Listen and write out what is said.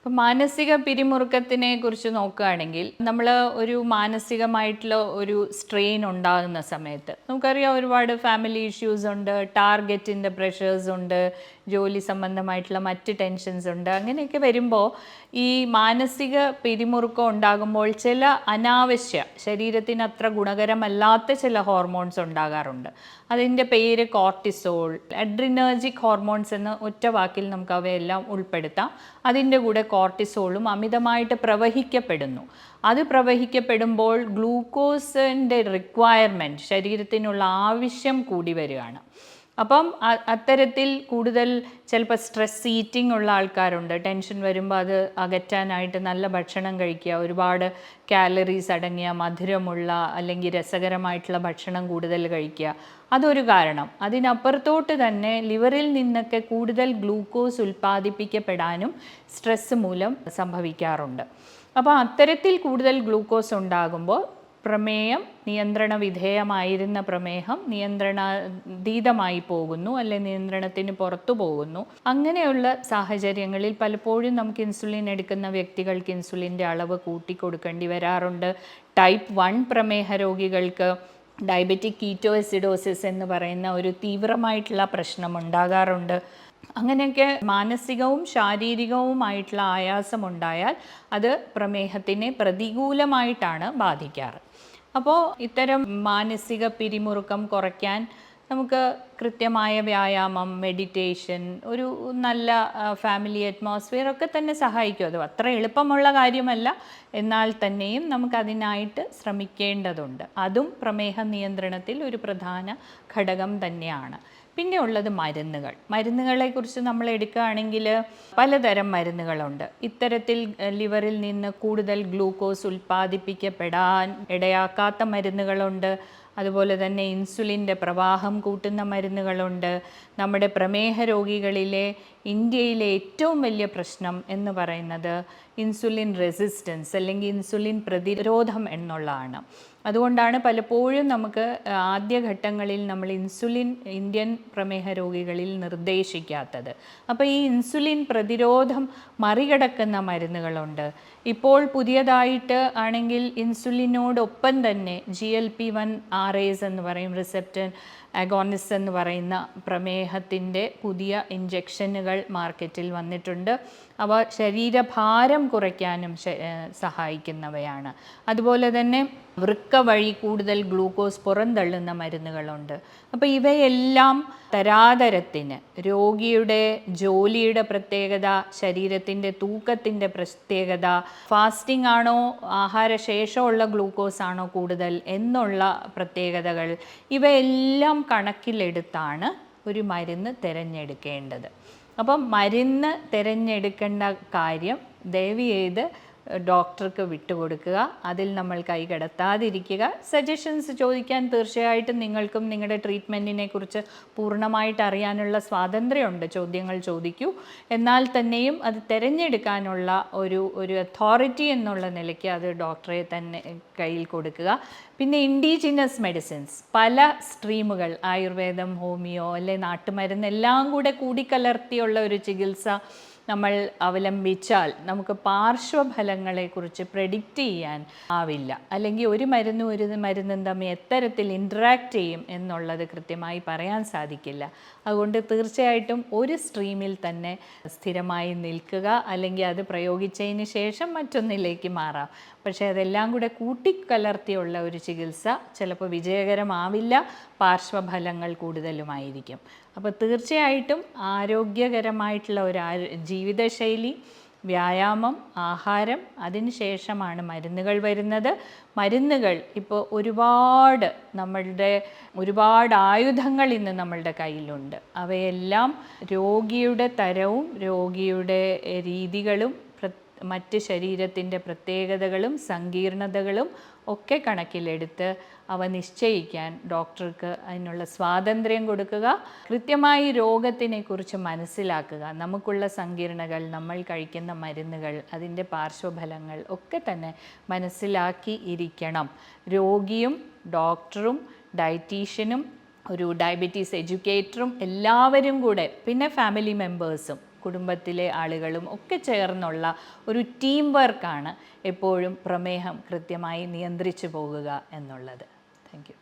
ഇപ്പം മാനസിക പിരിമുറുക്കത്തിനെ കുറിച്ച് നോക്കുകയാണെങ്കിൽ നമ്മൾ ഒരു മാനസികമായിട്ടുള്ള ഒരു സ്ട്രെയിൻ ഉണ്ടാകുന്ന സമയത്ത് നമുക്കറിയാം ഒരുപാട് ഫാമിലി ഇഷ്യൂസ് ഉണ്ട് ടാർഗറ്റിന്റെ പ്രഷേഴ്സ് ഉണ്ട് ജോലി സംബന്ധമായിട്ടുള്ള മറ്റ് ടെൻഷൻസ് ഉണ്ട്. അങ്ങനെയൊക്കെ വരുമ്പോൾ ഈ മാനസിക പിരിമുറുക്കം ഉണ്ടാകുമ്പോൾ ചില അനാവശ്യ ശരീരത്തിന് അത്ര ഗുണകരമല്ലാത്ത ചില ഹോർമോൺസ് ഉണ്ടാകാറുണ്ട്. അതിന്റെ പേര് കോർട്ടിസോൾ അഡ്രിനർജിക് ഹോർമോൺസ് എന്ന് ഒറ്റ വാക്കിൽ നമുക്ക് അവയെല്ലാം ഉൾപ്പെടുത്താം. അതിന്റെ കൂടെ കോർട്ടിസോളും അമിതമായിട്ട് പ്രവഹിക്കപ്പെടുന്നു. അത് പ്രവഹിക്കപ്പെടുമ്പോൾ ഗ്ലൂക്കോസിന്റെ റിക്വയർമെന്റ് ശരീരത്തിനുള്ള ആവശ്യം കൂടി വരികയാണ്. അപ്പം അത്തരത്തിൽ കൂടുതൽ ചിലപ്പോൾ സ്ട്രെസ് ഈറ്റിംഗ് ഉള്ള ആൾക്കാരുണ്ട്. ടെൻഷൻ വരുമ്പോൾ അത് അകറ്റാനായിട്ട് നല്ല ഭക്ഷണം കഴിക്കുക. ഒരുപാട് കാലറീസ് അടങ്ങിയ മധുരമുള്ള അല്ലെങ്കിൽ രസകരമായിട്ടുള്ള ഭക്ഷണം കൂടുതൽ കഴിക്കുക. അതൊരു കാരണം. അതിനപ്പുറത്തോട്ട് തന്നെ ലിവറിൽ നിന്നൊക്കെ കൂടുതൽ ഗ്ലൂക്കോസ് ഉൽപ്പാദിപ്പിക്കപ്പെടാനും സ്ട്രെസ് മൂലം സംഭവിക്കാറുണ്ട്. അപ്പോൾ അത്തരത്തിൽ കൂടുതൽ ഗ്ലൂക്കോസ് ഉണ്ടാകുമ്പോൾ പ്രമേയം നിയന്ത്രണ വിധേയമായിരുന്ന പ്രമേഹം നിയന്ത്രണാതീതമായി പോകുന്നു അല്ലെ നിയന്ത്രണത്തിന് പുറത്തു പോകുന്നു. അങ്ങനെയുള്ള സാഹചര്യങ്ങളിൽ പലപ്പോഴും നമുക്ക് ഇൻസുലിൻ എടുക്കുന്ന വ്യക്തികൾക്ക് ഇൻസുലിന്റെ അളവ് കൂട്ടിക്കൊടുക്കേണ്ടി വരാറുണ്ട്. ടൈപ്പ് വൺ പ്രമേഹ രോഗികൾക്ക് ഡയബറ്റിക് കീറ്റോഎസിഡോസിസ് എന്ന് പറയുന്ന ഒരു തീവ്രമായിട്ടുള്ള പ്രശ്നം ഉണ്ടാകാറുണ്ട്. അങ്ങനെയൊക്കെ മാനസികവും ശാരീരികവുമായിട്ടുള്ള ആയാസമുണ്ടായാൽ അത് പ്രമേഹത്തിനെ പ്രതികൂലമായിട്ടാണ് ബാധിക്കാറ്. അപ്പോൾ ഇത്തരം മാനസിക പിരിമുറുക്കം കുറയ്ക്കാൻ നമുക്ക് കൃത്യമായ വ്യായാമം മെഡിറ്റേഷൻ ഒരു നല്ല ഫാമിലി അറ്റ്മോസ്ഫിയർ ഒക്കെ തന്നെ സഹായിക്കും. അത് അത്ര എളുപ്പമുള്ള കാര്യമല്ല. എന്നാൽ തന്നെയും നമുക്കതിനായിട്ട് ശ്രമിക്കേണ്ടതുണ്ട്. അതും പ്രമേഹ നിയന്ത്രണത്തിൽ ഒരു പ്രധാന ഘടകം തന്നെയാണ്. പിന്നെ ഉള്ളത് മരുന്നുകൾ. മരുന്നുകളെ കുറിച്ച് നമ്മൾ എടുക്കുകയാണെങ്കിൽ പലതരം മരുന്നുകളുണ്ട്. ഇത്തരത്തിൽ ലിവറിൽ നിന്ന് കൂടുതൽ ഗ്ലൂക്കോസ് ഉൽപ്പാദിപ്പിക്കപ്പെടാൻ ഇടയാക്കാത്ത മരുന്നുകളുണ്ട്. അതുപോലെ തന്നെ ഇൻസുലിന്റെ പ്രവാഹം കൂട്ടുന്ന മരുന്നുകളുണ്ട്. നമ്മുടെ പ്രമേഹ രോഗികളിലെ ഇന്ത്യയിലെ ഏറ്റവും വലിയ പ്രശ്നം എന്ന് പറയുന്നത് ഇൻസുലിൻ റെസിസ്റ്റൻസ് അല്ലെങ്കിൽ ഇൻസുലിൻ പ്രതിരോധം എന്നുള്ളതാണ്. അതുകൊണ്ടാണ് പലപ്പോഴും നമുക്ക് ആദ്യഘട്ടങ്ങളിൽ നമ്മൾ ഇൻസുലിൻ ഇന്ത്യൻ പ്രമേഹ രോഗികളിൽ നിർദ്ദേശിക്കാത്തത്. അപ്പോൾ ഈ ഇൻസുലിൻ പ്രതിരോധം മറികടക്കുന്ന മരുന്നുകളുണ്ട്. ഇപ്പോൾ പുതിയതായിട്ട് ആണെങ്കിൽ ഇൻസുലിനോടൊപ്പം തന്നെ G L P one R S എന്ന് പറയും റിസെപ്റ്റൻ അഗോണിസ് എന്ന് പറയുന്ന പ്രമേഹത്തിന്റെ പുതിയ ഇഞ്ചക്ഷനുകൾ മാർക്കറ്റിൽ വന്നിട്ടുണ്ട്. അവ ശരീരഭാരം കുറയ്ക്കാനും സഹായിക്കുന്നവയാണ്. അതുപോലെ തന്നെ വൃക്ക വഴി കൂടുതൽ ഗ്ലൂക്കോസ് പുറന്തള്ളുന്ന മരുന്നുകളുണ്ട്. അപ്പോൾ ഇവയെല്ലാം തരാതരത്തിന് രോഗിയുടെ ജോലിയുടെ പ്രത്യേകത ശരീരത്തിന്റെ തൂക്കത്തിന്റെ പ്രത്യേകത ഫാസ്റ്റിംഗ് ആണോ ആഹാരശേഷമുള്ള ഗ്ലൂക്കോസ് ആണോ കൂടുതൽ എന്നുള്ള പ്രത്യേകതകൾ ഇവയെല്ലാം കണക്കിലെടുത്താണ് ഒരു മരുന്ന് തിരഞ്ഞെടുക്കേണ്ടത്. അപ്പം മരുന്ന് തിരഞ്ഞെടുക്കേണ്ട കാര്യം ദയവ് ചെയ്ത് ഡോക്ടർക്ക് വിട്ടുകൊടുക്കുക. അതിൽ നമ്മൾ കൈകടത്താതിരിക്കുക സജഷൻസ് ചോദിക്കാൻ തീർച്ചയായിട്ടും നിങ്ങൾക്കും നിങ്ങളുടെ ട്രീറ്റ്മെന്റിനെ കുറിച്ച് പൂർണമായിട്ട് അറിയാനുള്ള സ്വാതന്ത്ര്യമുണ്ട്. ചോദ്യങ്ങൾ ചോദിക്കൂ. എന്നാൽ തന്നെയും അത് തിരഞ്ഞെടുക്കാനുള്ള ഒരു ഒരു അതോറിറ്റി എന്നുള്ള നിലയ്ക്ക് അത് ഡോക്ടറെ തന്നെ കയ്യിൽ കൊടുക്കുക. പിന്നെ ഇൻഡീജിനസ് മെഡിസിൻസ് പല സ്ട്രീമുകൾ ആയുർവേദം ഹോമിയോ അല്ലെ നാട്ടുമരുന്ന് എല്ലാം കൂടെ കൂടിക്കലർത്തിയുള്ള ഒരു ചികിത്സ നമ്മൾ അവലംബിച്ചാൽ നമുക്ക് പാർശ്വഫലങ്ങളെക്കുറിച്ച് പ്രഡിക്റ്റ് ചെയ്യാൻ ആവില്ല. അല്ലെങ്കിൽ ഒരു മരുന്നും ഒരു മരുന്നും തമ്മിൽ എത്തരത്തിൽ ഇൻട്രാക്റ്റ് ചെയ്യും എന്നുള്ളത് കൃത്യമായി പറയാൻ സാധിക്കില്ല. അതുകൊണ്ട് തീർച്ചയായിട്ടും ഒരു സ്ട്രീമിൽ തന്നെ സ്ഥിരമായി നിൽക്കുക അല്ലെങ്കിൽ അത് പ്രയോഗിച്ചതിന് ശേഷം മറ്റൊന്നിലേക്ക് മാറാം. പക്ഷേ അതെല്ലാം കൂടെ കൂട്ടിക്കലർത്തിയുള്ള ഒരു ചികിത്സ ചിലപ്പോൾ വിജയകരമാവില്ല പാർശ്വഫലങ്ങൾ കൂടുതലുമായിരിക്കും. അപ്പോൾ തീർച്ചയായിട്ടും ആരോഗ്യകരമായിട്ടുള്ള ഒരു ജീവിതശൈലി വ്യായാമം ആഹാരം അതിനുശേഷമാണ് മരുന്നുകൾ വരുന്നത്. മരുന്നുകൾ ഇപ്പോൾ ഒരുപാട് നമ്മളുടെ ഒരുപാട് ആയുധങ്ങൾ ഇന്ന് നമ്മളുടെ കയ്യിലുണ്ട്. അവയെല്ലാം രോഗിയുടെ തരവും രോഗിയുടെ രീതികളും മറ്റ് ശരീരത്തിന്റെ പ്രത്യേകതകളും സങ്കീർണതകളും ഒക്കെ കണക്കിലെടുത്ത് അവ നിശ്ചയിക്കാൻ ഡോക്ടർക്ക് അതിനുള്ള സ്വാതന്ത്ര്യം കൊടുക്കുക. കൃത്യമായി രോഗത്തിനെക്കുറിച്ച് മനസ്സിലാക്കുക. നമുക്കുള്ള സങ്കീർണകൾ നമ്മൾ കഴിക്കുന്ന മരുന്നുകൾ അതിന്റെ പാർശ്വഫലങ്ങൾ ഒക്കെ തന്നെ മനസ്സിലാക്കി ഇരിക്കണം. രോഗിയും ഡോക്ടറും ഡയറ്റീഷ്യനും ഒരു ഡയബറ്റീസ് എഡ്യൂക്കേറ്ററും എല്ലാവരും കൂടെ പിന്നെ ഫാമിലി മെമ്പേഴ്സും കുടുംബത്തിലെ ആളുകളും ഒക്കെ ചേർന്നുള്ള ഒരു ടീം വർക്കാണ് എപ്പോഴും പ്രമേഹം കൃത്യമായി നിയന്ത്രിച്ചു പോകുക എന്നുള്ളത്. താങ്ക്